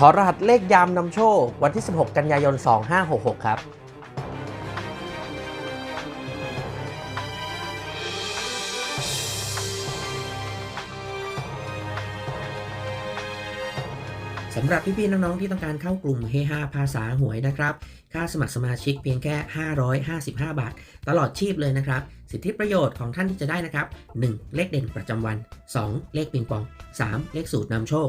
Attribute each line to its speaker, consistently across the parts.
Speaker 1: ถอรหัสเลขยามนำโชค วันที่ 16 กันยายน 2566 ครับ
Speaker 2: สำหรับพี่ๆน้องๆที่ต้องการเข้ากลุ่มเฮฮาภาษาหวยนะครับ ค่าสมัครสมาชิกเพียงแค่ 555 บาท ตลอดชีพเลยนะครับ สิทธิประโยชน์ของท่านที่จะได้นะครับ 1. เลขเด่นประจำวัน 2. เลขปิงปอง 3. เลขสูตรนำโชค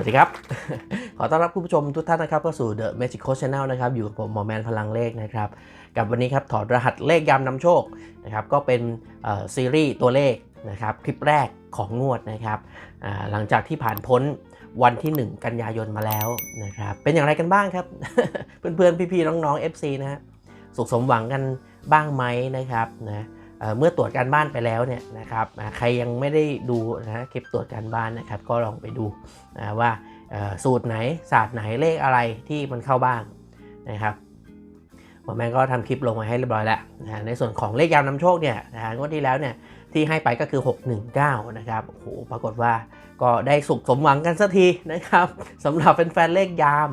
Speaker 1: วัสดีครับ ขอต้อนรับคุณผู้ชมทุกท่านนะครับเข้าสู่ The Magical Channel นะครับอยู่กับผมหมอแมนพลังเลขนะครับ กับวันนี้ครับถอดรหัสเลขยามนำโชคนะครับก็เป็นซีรีส์ตัวเลขนะครับคลิปแรกของงวดนะครับหลังจากที่ผ่านพ้นวันที่ 1 กันยายนมาแล้วนะครับเป็นอย่างไรกันบ้างครับ เพื่อนๆ พี่ๆ น้องๆ FC นะฮะสุขสมหวังกันบ้างไหมนะครับนะ เมื่อตรวจการบ้านไปแล้วเนี่ยนะครับใครยังไม่ได้ดูนะคลิปตรวจการบ้านนะครับก็ลองไปดูนะว่าสูตรไหนศาสตร์ไหนเลขอะไรที่มันเข้าบ้างนะครับหมอแม่ก็ทำคลิปลงมาให้เรียบร้อยแล้วนะในส่วนของเลขยามนำโชคเนี่ยนะฮะงวดที่แล้วเนี่ยที่ให้ไปก็คือ 619 นะครับโอ้โหปรากฏว่าก็ได้สุขสมหวังกันสักทีนะครับสำหรับแฟนๆเลขยาม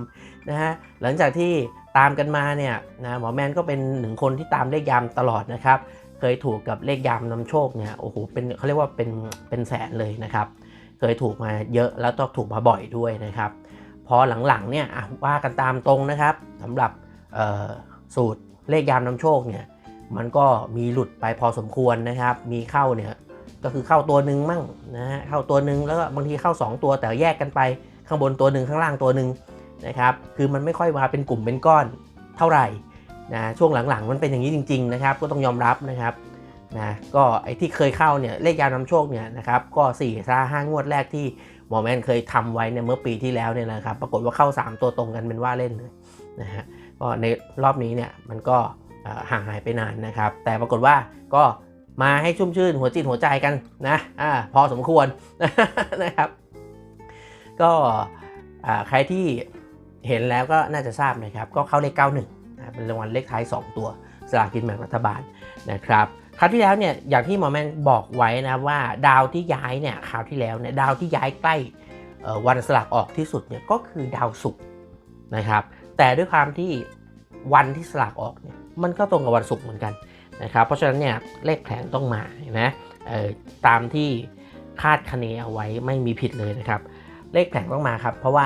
Speaker 1: นะฮะหลังจากที่ตามกันมาเนี่ยนะหมอแมนก็เป็นหนึ่งคนที่ตามเลขยามตลอดนะครับ เคยถูกกับเลขยามนำโชคเนี่ยโอ้โหเป็นเขาเรียกว่าเป็นเป็นแสนเลยนะครับ เคยถูกมาเยอะแล้วต้องถูกมาบ่อยด้วยนะครับ พอหลังๆเนี่ยว่ากันตามตรงนะครับสำหรับสูตรเลขยามนำโชคเนี่ยมันก็มีหลุดไปพอสมควรนะครับ มีเข้าเนี่ยก็คือเข้าตัวหนึ่งมั่งนะฮะเข้าตัวหนึ่งแล้วก็บางทีเข้า 2 ตัวแต่แยกกันไปข้างบนตัวหนึ่งข้างล่างตัวหนึ่งนะครับ คือมันไม่ค่อยมาเป็นกลุ่มเป็นก้อนเท่าไหร่ นะช่วงหลังๆ มันเป็นอย่างนี้จริงๆนะครับก็ต้องยอมรับนะครับนะก็ไอ้ที่เคยเข้าเนี่ยเลขยานำโชคเนี่ยนะครับก็4ี่ซาห้างวดแรกที่หมอแมนเคยทำไว้เนี่ยเมื่อปีที่แล้วเนี่ยนะครับปรากฏว่าเข้า 3 ตัวตรงกันเป็นว่าเล่นเลยนะฮะก็ในรอบนี้เนี่ยมันก็ห่างหายไปนานนะครับ แต่ปรากฏว่าก็มาให้ชุ่มชื่นหัวจิตหัวใจกันนะอ่าพอสมควรนะครับ ก็ใครที่เห็นแล้วก็น่าจะทราบนะครับ ก็เข้าเลข 91 นะเป็นรางวัลเลขท้าย 2 ตัวสลากกินแบ่งรัฐบาลนะครับคราวที่แล้วเนี่ยอย่างที่หมอแมนบอกไว้นะว่าดาวที่ย้ายเนี่ยคราวที่แล้วเนี่ยดาวที่ย้ายใกล้วันสลากออกที่สุดเนี่ยก็คือดาวศุกร์นะครับ แต่ด้วยความที่วันที่สลากออกเนี่ยมันก็ตรงกับวันศุกร์เหมือนกันนะครับ เพราะฉะนั้นเนี่ยเลขแผงต้องมาเห็นไหมตามที่คาดคะเนเอาไว้ไม่มีผิดเลยนะครับ เลขแผงต้องมาครับ เพราะว่า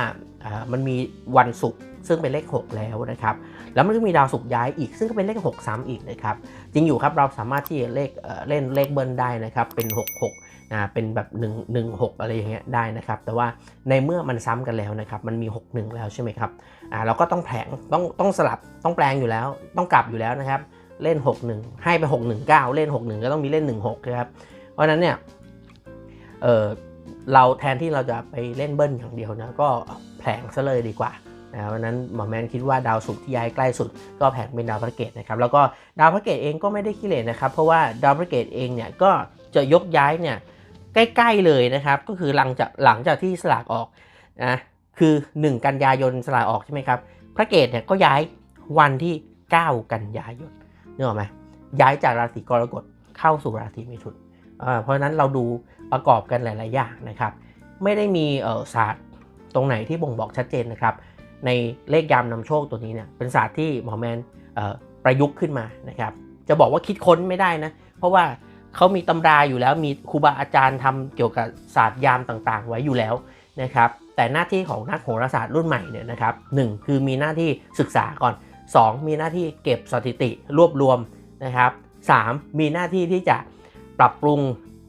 Speaker 1: มันมีวันศุกร์ ซึ่งเป็นเลข 6 แล้วนะครับ แล้วมันก็มีดาวศุกร์ย้ายอีกซึ่งก็เป็นเลข 6 ซ้ำอีกนะครับ จริงอยู่ครับเราสามารถที่จะเลขเอ่อเล่นเลขเบิ้ลได้นะครับ เป็น 6 6นะเป็นแบบ 1 1 6 อะไรอย่างเงี้ยได้นะครับ แต่ว่าในเมื่อมันซ้ำกันแล้วนะครับ มันมี 6 1 แล้วใช่ไหมครับอ่าเราก็ต้องแผลงต้องต้องสลับต้องแปลงอยู่แล้ว ต้องกลับอยู่แล้วนะครับ เล่น 6 1 ให้ไป 6 1 9 เล่น 6 1 ก็ต้องมีเล่น 1 6นะครับ เพราะฉะนั้นเนี่ยเออเราแทนที่เราจะไปเล่นเบิ้ลอย่างเดียวนะก็แผลงซะเลยดีกว่า นะเพราะนั้นหมอแมนคิดว่าดาวศุกร์ที่ย้ายใกล้สุดก็แผงเป็นดาวพระเกตนะครับแล้วก็ดาวพระเกตเองก็ไม่ได้ขี้เหร่นะครับเพราะว่าดาวพระเกตเองเนี่ยก็จะยกย้ายเนี่ยใกล้ ๆ เลยนะครับ ก็คือหลังจากหลังจากที่สลากออกนะคือ 1 กันยายนสลากออกใช่ไหมครับ พระเกตเนี่ยก็ย้ายวันที่ 9 กันยายนนึกออกไหมย้ายจากราศีกรกฎเข้าสู่ราศีมิถุนเพราะฉะนั้นเราดูประกอบกันหลาย ๆ อย่างนะครับ ไม่ได้มีศาสตร์ตรงไหนที่บ่งบอกชัดเจนนะครับ ในเลขยามนำโชคตัวนี้เนี่ยเป็นศาสตร์ที่หมอแมนประยุกต์ขึ้นมานะครับจะบอกว่าคิดค้นไม่ได้นะ เพราะว่าเขามีตำราอยู่แล้วมีครูบาอาจารย์ทำเกี่ยวกับศาสตร์ยามต่างๆ ไว้อยู่แล้วนะครับแต่หน้าที่ของนักโหราศาสตร์รุ่นใหม่เนี่ยนะครับหนึ่งคือมีหน้าที่ศึกษาก่อน 2 มีหน้าที่เก็บสถิติรวบรวมนะครับ3มีหน้าที่ที่จะปรับปรุง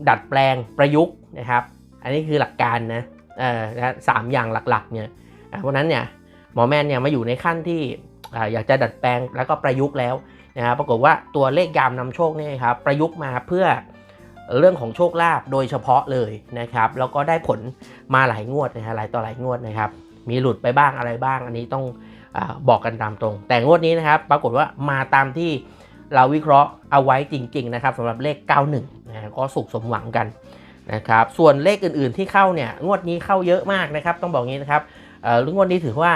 Speaker 1: ดัดแปลงประยุกต์นะครับ อันนี้คือหลักการนะเอ่อสามอย่างหลักๆเนี่ยเพราะนั้นเนี่ย หมอแมนเนี่ยมาอยู่ในขั้นที่อยากจะดัดแปลงแล้วก็ประยุกต์แล้วนะครับปรากฏว่าตัวเลขยามนำโชคเนี่ยครับประยุกต์มาเพื่อเรื่องของโชคลาภโดยเฉพาะเลยนะครับ แล้วก็ได้ผลมาหลายงวดนะฮะหลายต่อหลายงวดนะครับ มีหลุดไปบ้างอะไรบ้าง อันนี้ต้องอบอกกันตามตรง แต่งวดนี้นะครับ ปรากฏว่ามาตามที่เราวิเคราะห์เอาไว้จริง ๆ นะครับสำหรับเลข 91นะฮะก็สุขสมหวังกันนะครับ ส่วนเลขอื่นๆที่เข้าเนี่ยงวดนี้เข้าเยอะมากนะครับ ต้องบอกงี้นะครับเอ่องวดนี้ถือว่า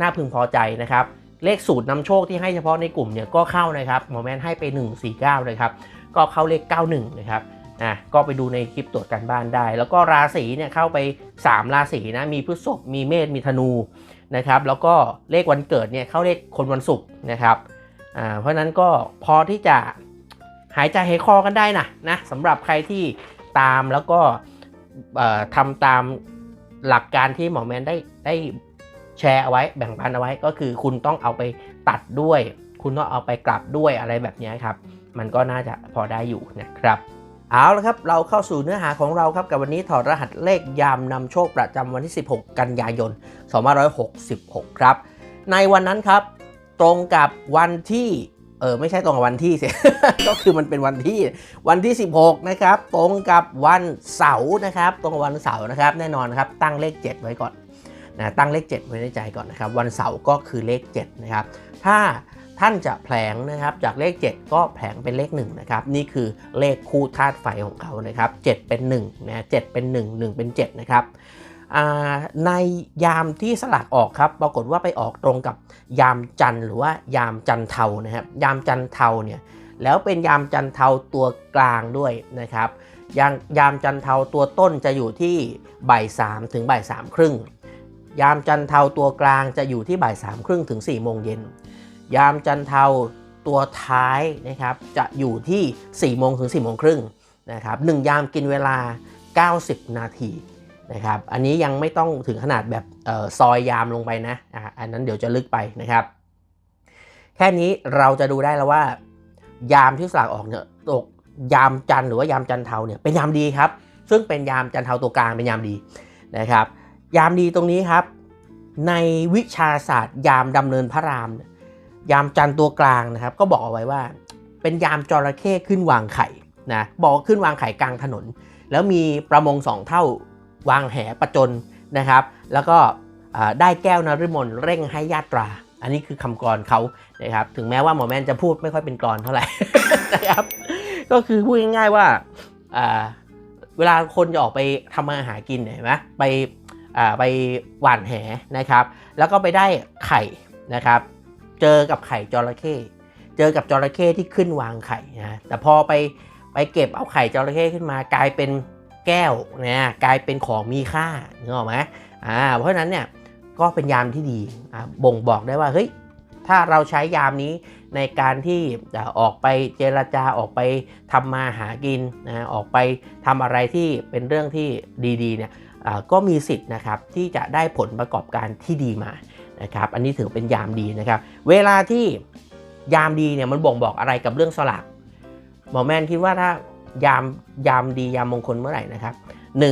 Speaker 1: น่าพึงพอใจนะครับ เลขสูตรนำโชคที่ให้เฉพาะในกลุ่มเนี่ยก็เข้านะครับหมอแมนให้ไป 149นะครับก็เข้าเลข 91 นะครับอะก็ไปดูในคลิปตรวจการบ้านได้ แล้วก็ราศีเนี่ยเข้าไป 3 ราศีนะมีพฤษภมีเมษมีธนูนะครับแล้วก็เลขวันเกิดเนี่ยเข้าเลขคนวันศุกร์นะครับอ่าเพราะนั้นก็พอที่จะหายใจหายคอกันได้นะนะสำหรับใครที่ตามแล้วก็ทำตามหลักการที่หมอแมนได้ได้ แชร์เอาไว้แบ่งปันเอาไว้ก็คือคุณต้องเอาไปตัดด้วย คุณต้องเอาไปกลับด้วยอะไรแบบนี้ครับ มันก็น่าจะพอได้อยู่นะครับเอาละครับเราเข้าสู่เนื้อหาของเราครับกับวันนี้ถอดรหัสเลขยามนำโชคประจำวันที่ 16 กันยายน 2566 ครับ ในวันนั้นครับ ตรงกับวันที่เออไม่ใช่ตรงกับวันที่สิก็คือมันเป็นวันที่วันที่ 16 นะครับ ตรงกับวันเสาร์นะครับ ตรงกับวันเสาร์นะครับ แน่นอนครับตั้งเลข 7 ไว้ก่อน นะตั้งเลข 7 ไว้ในใจก่อนนะครับ วันเสาร์ก็คือเลข7นะครับถ้าท่านจะแผลงนะครับจากเลข 7 ก็แผลงเป็นเลข1นะครับนี่คือเลขคู่ธาตุไฟของเขานะครับ7เป็น1นะ7เป็น 1 1 เป็น 7 นะครับในยามที่สลักออกครับ ปรากฏว่าไปออกตรงกับยามจันทร์หรือว่ายามจันเทานะครับ ยามจันเทาเนี่ยแล้วเป็นยามจันเทาตัวกลางด้วยนะครับยามยามจันเทาตัวต้นจะอยู่ที่บ่ายสามถึงบ่ายสามครึ่ง ยามจันเทาตัวกลางจะอยู่ที่บ่ายสามครึ่งถึง4ี่โมงเย็น ยามจันเทาตัวท้ายนะครับจะอยู่ที่4โมงถึง4โมงครึ่งนะครับหนึ่งยามกินเวลา 90 นาทีนะครับอันนี้ยังไม่ต้องถึงขนาดแบบออซอยยามลงไปนะอันนั้นเดี๋ยวจะลึกไปนะครับ แค่นี้เราจะดูได้แล้วว่า ยามที่สลากออกเนี่ยตกยามจันหรือว่ายามจันเทาเนี่ยเป็นยามดีครับ ซึ่งเป็นยามจันเทาตัวกลางเป็นยามดีนะครับ ยามดีตรงนี้ครับ ในวิชาศาสตร์ ยามดำเนินพระราม ยามจันตัวกลางนะครับ ก็บอกเอาไว้ว่า เป็นยามจระเข้ขึ้นวางไข่นะบอกขึ้นวางไข่กลางถนน แล้วมีประมงสองเท่าวางแหประจนนะครับ แล้วก็ได้แก้วนฤมลเร่งให้ญาตรา อันนี้คือคำกรเขานะครับ ถึงแม้ว่าหมอแมนจะพูดไม่ค่อยเป็นกรเท่าไหร่นะครับ ก็คือพูดง่ายๆว่าเวลาคนจะออกไปทำมาหากินเห็นไหมไป ไปหว่านแหนะครับ แล้วก็ไปได้ไข่นะครับ เจอกับไข่จระเข้เจอกับจระเข้ที่ขึ้นวางไข่นะแต่พอไปไปเก็บเอาไข่จระเข้ขึ้นมากลายเป็นแก้วนะกลายเป็นของมีค่านึกออกไหมอ่าเพราะฉะนั้นเนี่ยก็เป็นยามที่ดีบ่งบอกได้ว่าเฮ้ยถ้าเราใช้ยามนี้ ในการที่จะออกไปเจรจาออกไปทำมาหากินนะออกไปทำอะไรที่เป็นเรื่องที่ดีๆเนี่ยก็มีสิทธิ์นะครับที่จะได้ผลประกอบการที่ดีมานะครับอันนี้ถือเป็นยามดีนะครับ เวลาที่ยามดีเนี่ยมันบ่งบอกอะไรกับเรื่องสลากหมอแมนคิดว่าถ้ายามยามดียามมงคลเมื่อไหร่นะครับ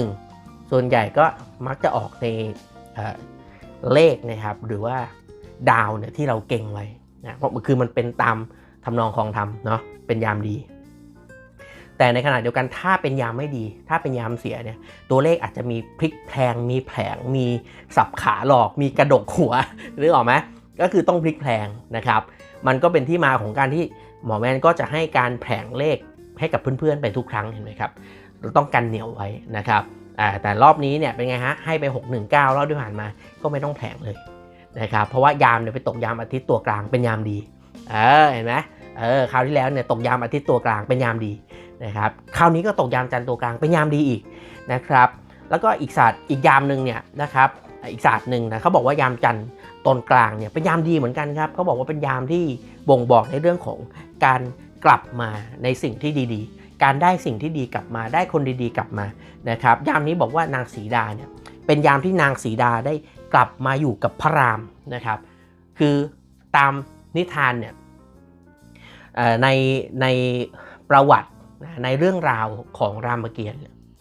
Speaker 1: 1. ส่วนใหญ่ก็มักจะออกในเเลขนะครับ หรือว่าดาวเนี่ยที่เราเก่งไว้ นะเพราะคือมันเป็นตามทำนองคลองธรรมเนาะเป็นยามดี แต่ในขณะเดียวกันถ้าเป็นยามไม่ดี ถ้าเป็นยามเสียเนี่ยตัวเลขอาจจะมีพลิกแพลงมีแผลงมีสับขาหลอกมีกระดกหัวหรือออกไหมก็คือต้องพลิกแพลงนะครับ มันก็เป็นที่มาของการที่หมอแมนก็จะให้การแผลงเลขให้กับเพื่อนๆไปทุกครั้งเห็นไหมครับเราต้องกันเหนียวไว้นะครับแต่รอบนี้เนี่ยเป็นไงฮะให้ไป 619รอบที่ผ่านมาก็ไม่ต้องแผลงเลย นะครับเพราะว่ายามเนี่ยไปตกยามอาทิตย์ตัวกลางเป็นยามดีเออเห็นไหมเออคราวที่แล้วเนี่ยตกยามอาทิตย์ตัวกลางเป็นยามดีนะครับคราวนี้ก็ตกยามจันทร์ตัวกลางเป็นยามดีอีกนะครับแล้วก็อีกศาสตร์อีกยามหนึ่งเนี่ยนะครับอีกศาสตร์หนึ่งนะเขาบอกว่ายามจันทร์ตนกลางเนี่ยเป็นยามดีเหมือนกันครับเขาบอกว่าเป็นยามที่บ่งบอกในเรื่องของการกลับมาในสิ่งที่ดีๆ การได้สิ่งที่ดีกลับมาได้คนดีๆ กลับมานะครับยามนี้บอกว่านางสีดาเนี่ยเป็นยามที่นางสีดาได้ กลับมาอยู่กับพระรามนะครับ คือตามนิทานเนี่ยในในประวัตินะในเรื่องราวของรามเกียรติ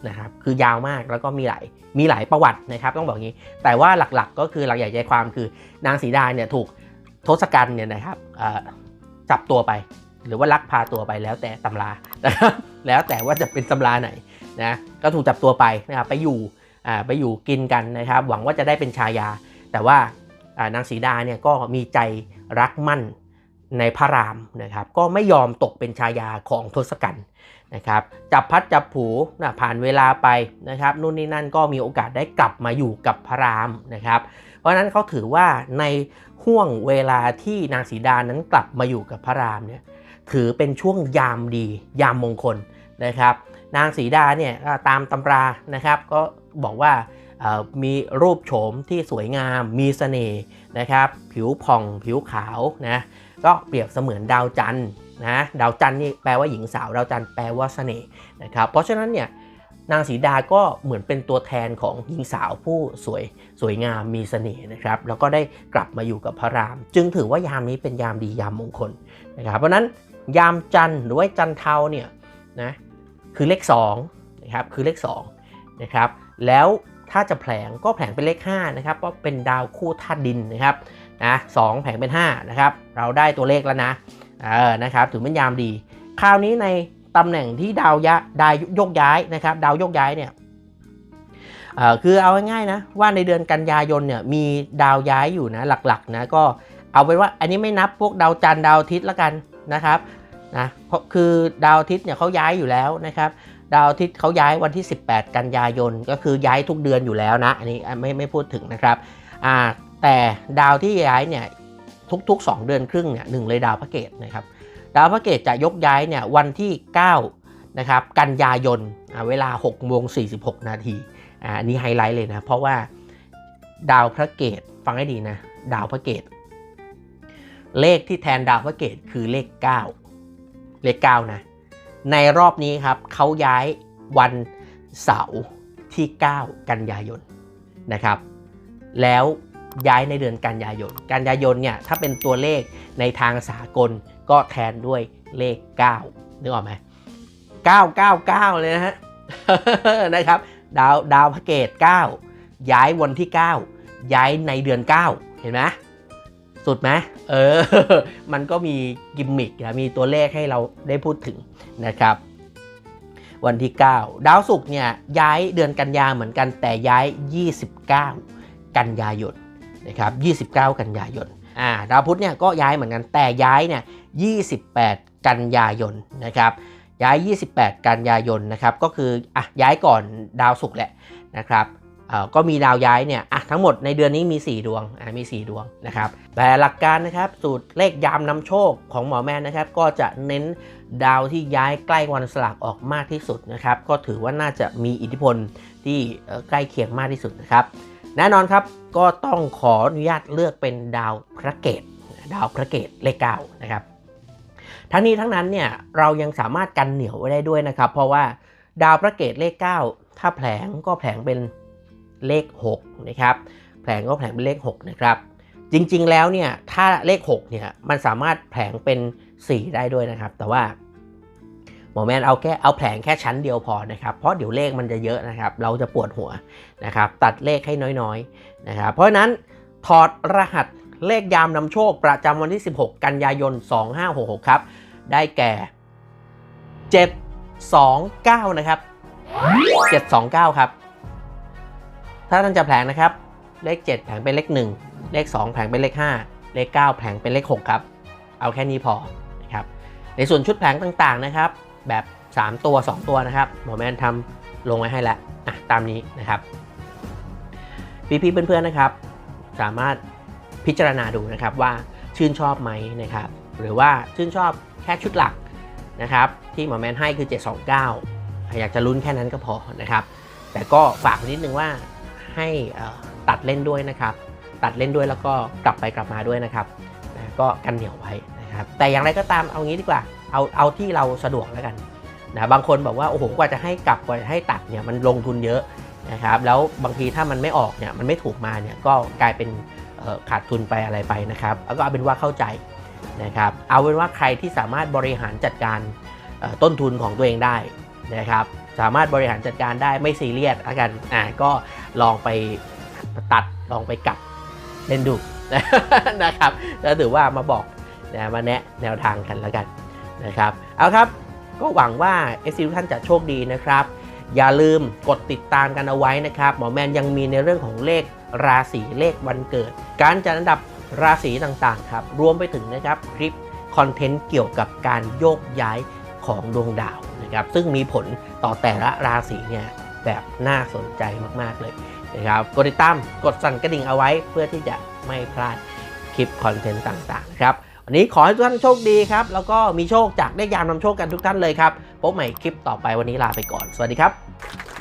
Speaker 1: นะครับคือยาวมากแล้วก็มีหลายมีหลายประวัตินะครับต้องบอกงี้ แต่ว่าหลักๆก็คือหลักใหญ่ใจความคือนางสีดาเนี่ยถูกทศกัณฐ์เนี่ยนะครับจับตัวไป หรือว่าลักพาตัวไปแล้วแต่ตำรานะครับแล้วแต่ว่าจะเป็นตำราไหนนะก็ถูกจับตัวไปนะครับไปอยู่ ไปอยู่กินกันนะครับ หวังว่าจะได้เป็นชายา แต่ว่านางสีดาเนี่ยก็มีใจรักมั่นในพระรามนะครับ ก็ไม่ยอมตกเป็นชายาของทศกัณฐ์นะครับ จับพัดจับผูนะผ่านเวลาไปนะครับนู่นนี่นั่นก็มีโอกาสได้กลับมาอยู่กับพระรามนะครับ เพราะนั้นเขาถือว่าในห่วงเวลาที่นางสีดานั้นกลับมาอยู่กับพระรามเนี่ยถือเป็นช่วงยามดียามมงคลนะครับ นางสีดาเนี่ยตามตำรานะครับ ก็บอกว่ามีรูปโฉมที่สวยงาม มีเสน่ห์นะครับ ผิวผ่องผิวขาวนะก็เปรียบเสมือนดาวจันทร์นะดาวจันทร์นี่แปลว่าหญิงสาวดาวจันทร์แปลว่าเสน่ห์นะครับ เพราะฉะนั้นเนี่ยนางสีดาก็เหมือนเป็นตัวแทนของหญิงสาวผู้สวยสวยงามมีเสน่ห์นะครับ แล้วก็ได้กลับมาอยู่กับพระราม จึงถือว่ายามนี้เป็นยามดียามมงคลนะครับ เพราะฉะนั้นยามจันทร์หรือว่าจันเทาเนี่ยนะ คือเลข2นะครับคือเลข2นะครับแล้วถ้าจะแผลงก็แผลงเป็นเลข5นะครับเพราะเป็นดาวคู่ธาตุดินนะครับนะสองแผลงเป็น5นะครับเราได้ตัวเลขแล้วนะเออนะครับถือเป็นยามดี คราวนี้ในตำแหน่งที่ดาวยะดาวโยกย้ายนะครับดาวโยกย้ายเนี่ยคือเอาง่ายๆนะว่าในเดือนกันยายนเนี่ยมีดาวย้ายอยู่นะหลักๆนะก็เอาเป็นว่าอันนี้ไม่นับพวกดาวจันทร์ดาวอาทิตย์ละกันนะครับ นะเพราะคือดาวอาทิตย์เนี่ยเขาย้ายอยู่แล้วนะครับ ดาวอาทิตย์เขาย้ายวันที่ 18 กันยายน ก็คือย้ายทุกเดือนอยู่แล้วนะ อันนี้ไม่ไม่พูดถึงนะครับอ่าแต่ดาวที่ย้ายเนี่ยทุกๆ 2 เดือนครึ่งเนี่ยหนึ่งเลยดาวพระเกตนะครับ ดาวพระเกตจะยกย้ายเนี่ยวันที่9นะครับกันยายนเวลา6โมง46 นาทีอันนี้ไฮไลท์เลยนะ เพราะว่าดาวพระเกตฟังให้ดีนะ ดาวพระเกตเลขที่แทนดาวพระเกตคือเลข 9 เลข9นะ ในรอบนี้ครับเขาย้ายวันเสาร์ที่ 9 กันยายนนะครับ แล้วย้ายในเดือนกันยายน กันยายนเนี่ยถ้าเป็นตัวเลขในทางสากลก็แทนด้วยเลข 9 นึกออกไหม999 เลยนะฮะนะครับ ดาวดาวพระเกต 9 ย้ายวันที่ 9 ย้ายในเดือน 9 เห็นไหม สุดไหมเออ มันก็มีกิมมิคนะมีตัวเลขให้เราได้พูดถึงนะครับ วันที่ 9 ดาวศุกร์เนี่ยย้ายเดือนกันยาเหมือนกันแต่ย้าย 29 กันยายนนะครับ29 กันยายนอ่าดาวพุธเนี่ยก็ย้ายเหมือนกันแต่ย้ายเนี่ย28 กันยายนนะครับย้าย 28 กันยายนนะครับก็คืออะย้ายก่อนดาวศุกร์แหละนะครับ ก็มีดาวย้ายเนี่ยอะทั้งหมดในเดือนนี้มี 4 ดวงมี 4 ดวงนะครับแต่หลักการนะครับสูตรเลขยามนำโชคของหมอแมนนะครับ ก็จะเน้นดาวที่ย้ายใกล้วันสลากออกมากที่สุดนะครับก็ถือว่าน่าจะมีอิทธิพลที่ใกล้เคียงมากที่สุดนะครับแน่นอนครับก็ต้องขออนุญาตเลือกเป็นดาวพระเกตดาวพระเกตเลขเก้านะครับทั้งนี้ทั้งนั้นเนี่ยเรายังสามารถกันเหนียวไว้ได้ด้วยนะครับ เพราะว่าดาวพระเกตเลข 9 ถ้าแผลงก็แผลงเป็น เลข6นะครับแผลงก็แผลงเป็นเลข6นะครับจริงๆแล้วเนี่ยถ้าเลข6เนี่ยมันสามารถแผลงเป็น 4 ได้ด้วยนะครับ แต่ว่าหมอแมนเอาแค่เอาแผลงแค่ชั้นเดียวพอนะครับเพราะเดี๋ยวเลขมันจะเยอะนะครับ เราจะปวดหัวนะครับตัดเลขให้น้อยๆนะครับเพราะฉะนั้นถอดรหัสเลขยามนำโชคประจำวันที่ 16 กันยายน 2566 ครับ ได้แก่ 729 นะครับ 729 ครับ ถ้าท่านจะแผลงนะครับ เลข 7 แผงเป็นเลข 1 เลข 2 แผงเป็นเลข 5 เลข 9 แผงเป็นเลข 6 ครับ เอาแค่นี้พอนะครับในส่วนชุดแผงต่างๆนะครับ แบบ 3 ตัว 2 ตัวนะครับหมอแมนทำลงไว้ให้แล้วอะตามนี้นะครับพี่ๆเพื่อนๆนะครับ สามารถพิจารณาดูนะครับว่าชื่นชอบไหมนะครับ หรือว่าชื่นชอบแค่ชุดหลักนะครับ ที่หมอแมนให้คือ 729 อยากจะลุ้นแค่นั้นก็พอนะครับ แต่ก็ฝากนิดนึงว่า ให้ตัดเล่นด้วยนะครับ ตัดเล่นด้วยแล้วก็กลับไปกลับมาด้วยนะครับนะก็กันเหนียวไว้นะครับแต่อย่างไรก็ตามเอางี้ดีกว่าเอาเอาที่เราสะดวกแล้วกันนะบางคนบอกว่าโอ้โหกว่าจะให้กลับกว่าจะให้ตัดเนี่ยมันลงทุนเยอะนะครับแล้วบางทีถ้ามันไม่ออกเนี่ยมันไม่ถูกมาเนี่ยก็กลายเป็นขาดทุนไปอะไรไปนะครับแล้วก็เอาเป็นว่าเข้าใจนะครับเอาเป็นว่าใครที่สามารถบริหารจัดการต้นทุนของตัวเองได้นะครับ สามารถบริหารจัดการได้ไม่ซีเรียสแล้วกันอ่าก็ลองไปตัดลองไปกลับเล่นดูนะครับแล้วถือว่ามาบอกนะมาแนะแนวทางกันแล้วกันนะครับเอาครับก็หวังว่า FC ทุกท่านจะโชคดีนะครับ อย่าลืมกดติดตามกันเอาไว้นะครับ หมอแมนยังมีในเรื่องของเลขราศีเลขวันเกิด การจัดอันดับราศีต่างๆครับ รวมไปถึงนะครับคลิปคอนเทนต์เกี่ยวกับการโยกย้าย ของดวงดาวนะครับซึ่งมีผลต่อแต่ละราศีเนี่ยแบบน่าสนใจมากๆเลยนะครับกดติดตามกดสั่นกระดิ่งเอาไว้เพื่อที่จะไม่พลาดคลิปคอนเทนต์ต่างๆนะครับวันนี้ขอให้ทุกท่านโชคดีครับ แล้วก็มีโชคจากได้ยามนำโชคกันทุกท่านเลยครับพบใหม่คลิปต่อไปวันนี้ลาไปก่อน สวัสดีครับ